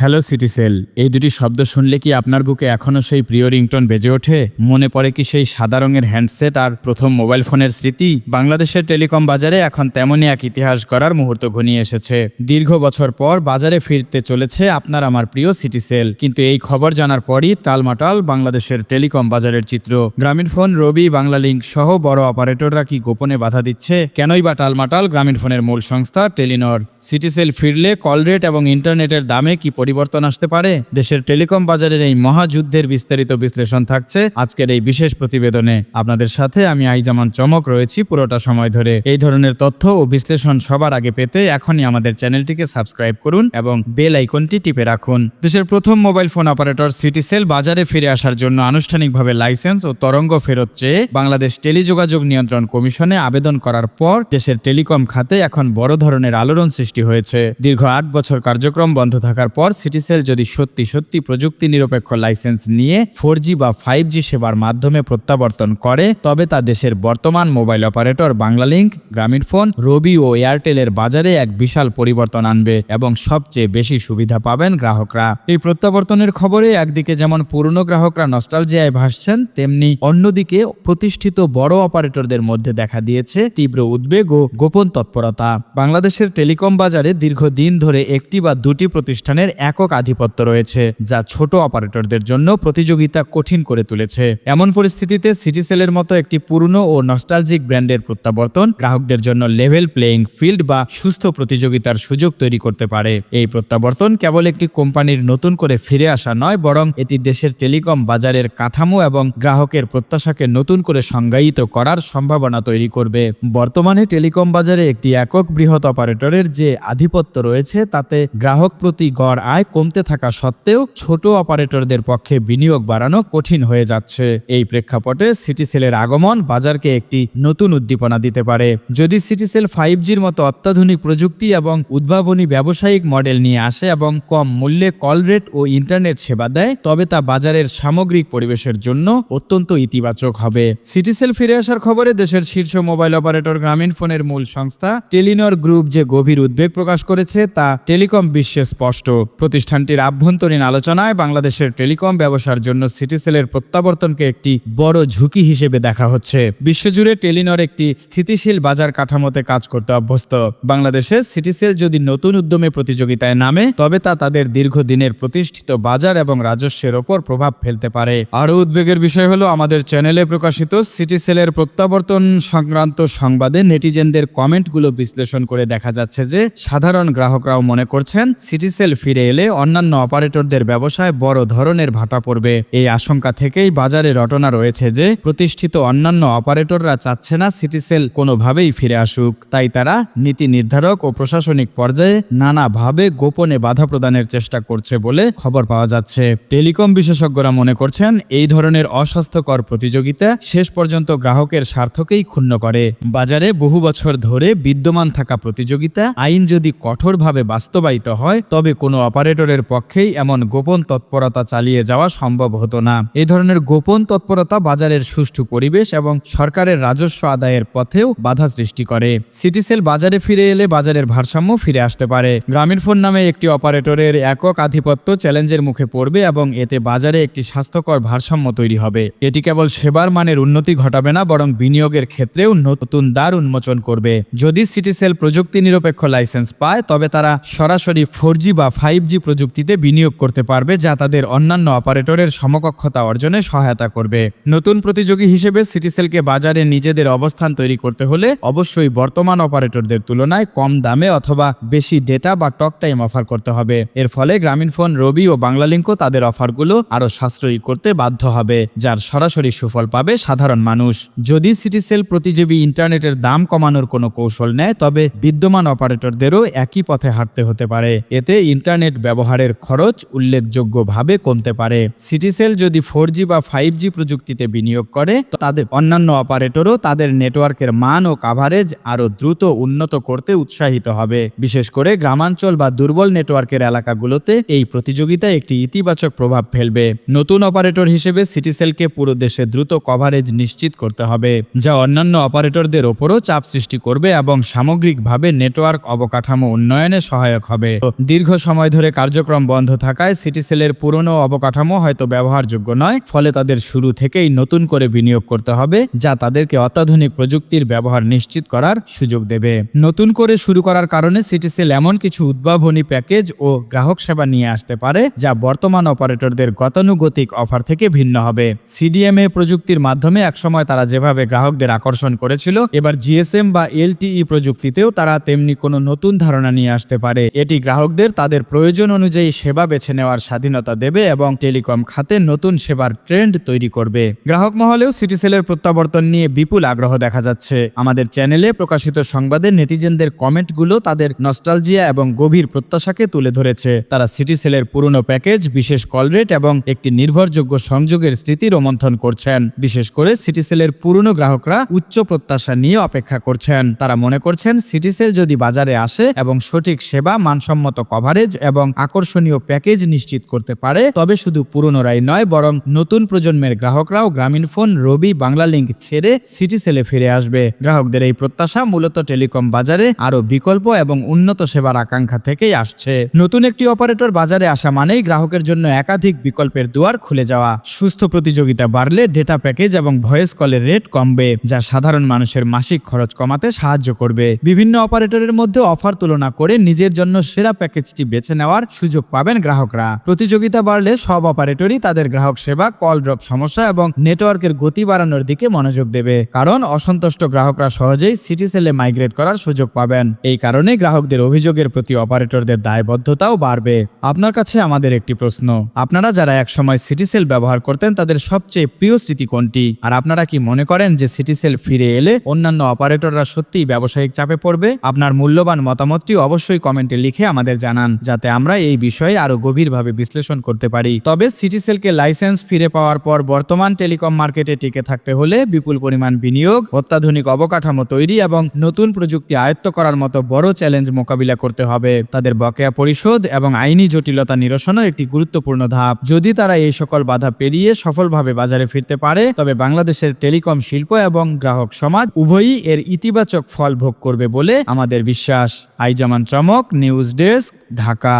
Hello Citycell, এই দুটি শব্দ শুনলে কি আপনার বুকে এখনও সেই প্রিয় রিংটোন বেজে ওঠে? মনে পড়ে কি সেই সাদা রঙের হ্যান্ডসেট আর প্রথম মোবাইল ফোনের স্মৃতি? বাংলাদেশের টেলিকম বাজারে এখন তেমনই এক ইতিহাস গড়ার মুহূর্ত ঘনিয়ে এসেছে। দীর্ঘ বছর পর বাজারে ফিরতে চলেছে আপনার আমার প্রিয় সিটিসেল। কিন্তু এই খবর জানার পরই টালমাটাল বাংলাদেশের টেলিকম বাজারের চিত্র। গ্রামীণ ফোন, রবি বাংলা লিঙ্ক সহ বড় অপারেটররা কি গোপনে বাধা দিচ্ছে? কেনই বা টালমাটাল গ্রামীণ ফোনের মূল সংস্থা টেলিনর? সিটিসেল ফিরলে কল রেট এবং ইন্টারনেটের দামে কি পরিবর্তন আসতে পারে? দেশের টেলিকম বাজারের এই মহাযুদ্ধের বিস্তারিত বিশ্লেষণ থাকছে আজকের এই বিশেষ প্রতিবেদনে। আপনাদের সাথে আমি আইজামান চমক রয়েছি পুরোটা সময় ধরে। এই ধরনের তথ্য ও বিশ্লেষণ সবার আগে পেতে এখনই আমাদের চ্যানেলটিকে সাবস্ক্রাইব করুন এবং বেল আইকনটি টিপে রাখুন। দেশের প্রথম মোবাইল ফোন অপারেটর সিটিসেল বাজারে ফিরে আসার জন্য আনুষ্ঠানিকভাবে লাইসেন্স ও তরঙ্গ ফেরত চেয়ে বাংলাদেশ টেলিযোগাযোগ নিয়ন্ত্রণ কমিশনে আবেদন করার পর দেশের টেলিকম খাতে এখন বড় ধরনের আলোড়ন সৃষ্টি হয়েছে। দীর্ঘ আট বছর কার্যক্রম বন্ধ থাকার পর সিটিসেল যদি সত্যি সত্যি প্রযুক্তি নিরপেক্ষ লাইসেন্স নিয়ে ফোর বা ফাইভ সেবার মাধ্যমে প্রত্যাবর্তন করে, তবে তা দেশের বর্তমান মোবাইল অপারেটর বাংলালিংক, গ্রামীণ ফোন, রবি ও এয়ারটেলের বাজারে এক বিশাল পরিবর্তন আনবে এবং সবচেয়ে বেশি সুবিধা পাবেন গ্রাহকরা। এই প্রত্যাবর্তনের খবরে একদিকে যেমন পুরনো গ্রাহকরা নস্টালজিয়ায় ভাসছেন, তেমনি অন্যদিকে প্রতিষ্ঠিত বড় অপারেটরদের মধ্যে দেখা দিয়েছে তীব্র উদ্বেগ ও গোপন তৎপরতা। বাংলাদেশের টেলিকম বাজারে দীর্ঘদিন ধরে একটি বা দুটি প্রতিষ্ঠানের একক আধিপত্য রয়েছে, যা ছোট অপারেটরদের জন্য প্রতিযোগিতা কঠিন করে তুলেছে। এমন পরিস্থিতিতে সিটিসেলের মতো একটি পুরনো ও নস্টালজিক ব্র্যান্ডের প্রত্যাবর্তন গ্রাহকদের জন্য লেভেল প্লেইং ফিল্ড বা সুস্থ প্রতিযোগিতার সুযোগ তৈরি করতে পারে। এই প্রত্যাবর্তন কেবল একটি কোম্পানির নতুন করে ফিরে আসা নয়, বরং এটি দেশের টেলিকম বাজারের কাঠামো এবং গ্রাহকের প্রত্যাশাকে নতুন করে সংজ্ঞায়িত করার সম্ভাবনা তৈরি করবে। বর্তমানে টেলিকম বাজারে একটি একক বৃহৎ অপারেটরের যে আধিপত্য রয়েছে, তাতে গ্রাহক প্রতি গড় আয় কমতে থাকা সত্ত্বেও ছোট অপারেটরদের পক্ষে বিনিয়োগ বাড়ানো কঠিন হয়ে যাচ্ছে। এই প্রেক্ষাপটে সিটিসেলের আগমন বাজারকে একটি নতুন উদ্দীপনা দিতে পারে। যদি সিটিসেল ফাইভ জির মতো অত্যাধুনিক প্রযুক্তি এবং উদ্ভাবনী ব্যবসায়িক মডেল নিয়ে আসে এবং কম মূল্যে কল রেট ও ইন্টারনেট সেবা দেয়, তবে তা বাজারের সামগ্রিক পরিবেশের জন্য অত্যন্ত ইতিবাচক হবে। সিটিসেল ফিরে আসার খবরে দেশের শীর্ষ মোবাইল অপারেটর গ্রামীণ ফোনের মূল সংস্থা টেলিনর গ্রুপ যে গভীর উদ্বেগ প্রকাশ করেছে, তা টেলিকম বিশ্বে স্পষ্ট। প্রতিষ্ঠানটির আভ্যন্তরীণ আলোচনায় বাংলাদেশের টেলিকম ব্যবসার জন্য সিটিসেলের প্রত্যাবর্তনকে একটি বড় ঝুঁকি হিসেবে দেখা হচ্ছে। বিশ্বজুড়ে টেলিনর একটি স্থিতিশীল বাজার কাঠামোতে কাজ করতে অভ্যস্ত। বাংলাদেশে সিটিসেল যদি নতুন উদ্যমে প্রতিযোগিতায় নামে, তবে তা তাদের দীর্ঘদিনের প্রতিষ্ঠিত বাজার এবং রাজস্বের ওপর প্রভাব ফেলতে পারে। আরও উদ্বেগের বিষয় হলো, আমাদের চ্যানেলে প্রকাশিত সিটিসেলের প্রত্যাবর্তন সংক্রান্ত সংবাদে নেটিজেনদের কমেন্টগুলো বিশ্লেষণ করে দেখা যাচ্ছে যে, সাধারণ গ্রাহকরাও মনে করছেন, সিটিসেল ফিরে এলে অন্যান্য অপারেটরদের ব্যবসায় বড় ধরনের ভাটা পড়বে। এই আশঙ্কা থেকেই বাজারে রটনা রয়েছে যে, প্রতিষ্ঠিত অন্যান্য অপারেটররা চাচ্ছে না সিটিসেল কোনোভাবেই ফিরে আসুক। তাই তারা নীতি নির্ধারক ও প্রশাসনিক পর্যায়ে নানাভাবে গোপনে বাধা প্রদানের চেষ্টা করছে বলে খবর পাওয়া যাচ্ছে। টেলিকম বিশেষজ্ঞরা মনে করছেন, এই ধরনের অস্বাস্থ্যকর প্রতিযোগিতা শেষ পর্যন্ত গ্রাহকের স্বার্থকেই ক্ষুণ্ণ করে। বাজারে বহু বছর ধরে বিদ্যমান থাকা প্রতিযোগিতা আইন যদি কঠোরভাবে বাস্তবায়িত হয়, তবে কোনো অপারেটরের পক্ষেই এমন গোপন তৎপরতা চালিয়ে যাওয়া সম্ভব হতো না। এই ধরনের গোপন তৎপরতা বাজারের সুষ্ঠু পরিবেশ এবং সরকারের রাজস্ব আদায়ের পথেও বাধা সৃষ্টি করে। সিটিসেল বাজারে ফিরে এলে বাজারের ভারসাম্য ফিরে আসতে পারে। গ্রামীণ ফোন নামে একটি অপারেটরের একক আধিপত্য চ্যালেঞ্জের মুখে পড়বে এবং এতে বাজারে একটি স্বাস্থ্যকর ভারসাম্য তৈরি হবে। এটি কেবল সেবার মানের উন্নতি ঘটাবে না, বরং বিনিয়োগের ক্ষেত্রেও নতুন দ্বার উন্মোচন করবে। যদি সিটিসেল প্রযুক্তি নিরপেক্ষ লাইসেন্স পায়, তবে তারা সরাসরি ফোর বা ফাইভ প্রযুক্তিতে বিনিয়োগ করতে পারবে যা তাদের অন্যান্য অপারেটরের সমকক্ষতা অর্জনে সহায়তা করবে। নতুন প্রতিযোগী হিসেবে সিটিসেলকে বাজারে নিজেদের অবস্থান তৈরি করতে হলে অবশ্যই বর্তমান অপারেটরদের তুলনায় কম দামে অথবা বেশি ডেটা বা টক টাইম অফার করতে হবে। এর ফলে গ্রামীণ ফোন, রবি ও বাংলালিঙ্কও তাদের অফারগুলো আরও সাশ্রয়ী করতে বাধ্য হবে, যার সরাসরি সুফল পাবে সাধারণ মানুষ। যদি সিটিসেল প্রতিযোগী ইন্টারনেটের দাম কমানোর কোনো কৌশল নেয়, তবে বিদ্যমান অপারেটরদেরও একই পথে হাঁটতে হতে পারে। এতে ইন্টারনেট ব্যবহারের খরচ উল্লেখযোগ্যভাবে কমতে পারে। সিটিসেল যদি ফোর বা ফাইভ প্রযুক্তিতে বিনিয়োগ করে তাদের অন্যান্য অপারেটরও তাদের নেটওয়ার্কের মান ও কাভারেজ আরও দ্রুত উন্নত করতে উৎসাহিত হবে। বিশেষ করে গ্রামাঞ্চল বা দুর্বল নেটওয়ার্কের এলাকাগুলোতে এই প্রতিযোগিতা একটি ইতিবাচক প্রভাব ফেলবে। নতুন অপারেটর হিসেবে সিটিসেলকে পুরো দেশে দ্রুত কভারেজ নিশ্চিত করতে হবে, যা অন্যান্য অপারেটরদের ওপরও চাপ সৃষ্টি করবে এবং সামগ্রিকভাবে নেটওয়ার্ক অবকাঠামো উন্নয়নে সহায়ক হবে। দীর্ঘ সময় ধরে কার্যক্রম বন্ধ থাকায় সিটিসেলের পুরনো অবকাঠামো হয়তো ব্যবহারযোগ্য নয়। ফলে তাদের শুরু থেকেই নতুন করে বিনিয়োগ করতে হবে, যা তাদেরকে অত্যাধুনিক প্রযুক্তির ব্যবহার নিশ্চিত করার সুযোগ দেবে। নতুন করে শুরু করার কারণে সিটিসেল এমন কিছু উদ্ভাবনী প্যাকেজ ও গ্রাহক সেবা নিয়ে আসতে পারে, যা বর্তমান অপারেটরদের গতানুগতিক অফার থেকে ভিন্ন হবে। সিডিএমএ প্রযুক্তির মাধ্যমে একসময় তারা যেভাবে গ্রাহকদের আকর্ষণ করেছিল, এবার জিএসএম বা এলটিই প্রযুক্তিতেও তারা তেমনি কোনো নতুন ধারণা নিয়ে আসতে পারে। এটি গ্রাহকদের তাদের প্রয়োজন অনুযায়ী সেবা বেছে নেওয়ার স্বাধীনতা দেবে এবং টেলিকম খাতে নতুন সেবার ট্রেন্ড তৈরি করবে। গ্রাহক মহলেও সিটিসেলের প্রত্যাবর্তন নিয়ে বিপুল আগ্রহ দেখা যাচ্ছে। আমাদের চ্যানেলে প্রকাশিত সংবাদে নেটিজেনদের কমেন্টগুলো তাদের নস্টালজিয়া এবং গভীর প্রত্যাশাকে তুলে ধরেছে। তারা সিটিসেলের পুরনো প্যাকেজ, বিশেষ কল রেট এবং একটি নির্ভরযোগ্য সংযোগের স্মৃতি রোমন্থন করছেন। বিশেষ করে সিটিসেলের পুরনো গ্রাহকরা উচ্চ প্রত্যাশা নিয়ে অপেক্ষা করছেন। তারা মনে করছেন সিটিসেল যদি বাজারে আসে এবং সঠিক সেবা, মানসম্মত কভারেজ এবং আকর্ষণীয় প্যাকেজ নিশ্চিত করতে পারে, তবে শুধু পুরনোরাই নয়, বরং নতুন প্রজন্মের গ্রাহকরাও গ্রামীণ ফোন, রবি, বাংলা লিঙ্ক ছেড়ে সিটি সেলে ফিরে আসবে। গ্রাহকদের এই প্রত্যাশা মূলত টেলিকম বাজারে আরও বিকল্প এবং উন্নত সেবার আকাঙ্ক্ষা থেকেই আসছে। নতুন একটি অপারেটর বাজারে আসা মানেই গ্রাহকের জন্য একাধিক বিকল্পের দুয়ার খুলে যাওয়া। সুস্থ প্রতিযোগিতা বাড়লে ডেটা প্যাকেজ এবং ভয়েস কলের রেট কমবে, যা সাধারণ মানুষের মাসিক খরচ কমাতে সাহায্য করবে। বিভিন্ন অপারেটরের মধ্যে অফার তুলনা করে নিজের জন্য সেরা প্যাকেজটি বেছে নেওয়ার সুযোগ পাবেন গ্রাহকরা। প্রতিযোগিতা বাড়লে সব অপারেটরই তাদের গ্রাহক সেবা, কল ড্রপ সমস্যা এবং নেটওয়ার্কের গতি বাড়ানোর দিকে মনোযোগ দেবে। কারণ অসন্তুষ্ট গ্রাহকরা সহজেই সিটি সেলে মাইগ্রেট করার সুযোগ পাবেন। এই কারণে গ্রাহকদের অভিযোগের প্রতি অপারেটরদের দায়বদ্ধতাও বাড়বে। আপনার কাছে আমাদের একটি প্রশ্ন। আপনারা যারা একসময় সিটি সেল ব্যবহার করতেন, তাদের সবচেয়ে প্রিয় স্মৃতি কোনটি? আর আপনারা কি মনে করেন যে সিটি সেল ফিরে এলে অন্যান্য অপারেটররা সত্যিই ব্যবসায়িক চাপে পড়বে? আপনার মূল্যবান মতামতটি অবশ্যই কমেন্টে লিখে আমাদের জানান, যাতে আমরা এই বিষয়ে আরও গভীরভাবে বিশ্লেষণ করতে পারি। তবে সিটিসেলকে লাইসেন্স ফিরে পাওয়ার পর বর্তমান টেলিকম মার্কেটে টিকে থাকতে হলে বিপুল পরিমাণ বিনিয়োগ, অত্যাধুনিক অবকাঠামো তৈরি এবং নতুন প্রযুক্তি আয়ত্ত করার মতো বড় চ্যালেঞ্জ মোকাবিলা করতে হবে। তাদের বকেয়া পরিশোধ এবং আইনি জটিলতা নিরসনও একটি গুরুত্বপূর্ণ ধাপ। যদি তারা এই সকল বাধা পেরিয়ে সফলভাবে বাজারে ফিরতে পারে, তবে বাংলাদেশের টেলিকম শিল্প এবং গ্রাহক সমাজ উভয়ই এর ইতিবাচক ফল ভোগ করবে বলে আমাদের বিশ্বাস। আইজামান চমক, নিউজ ডেস্ক, ঢাকা।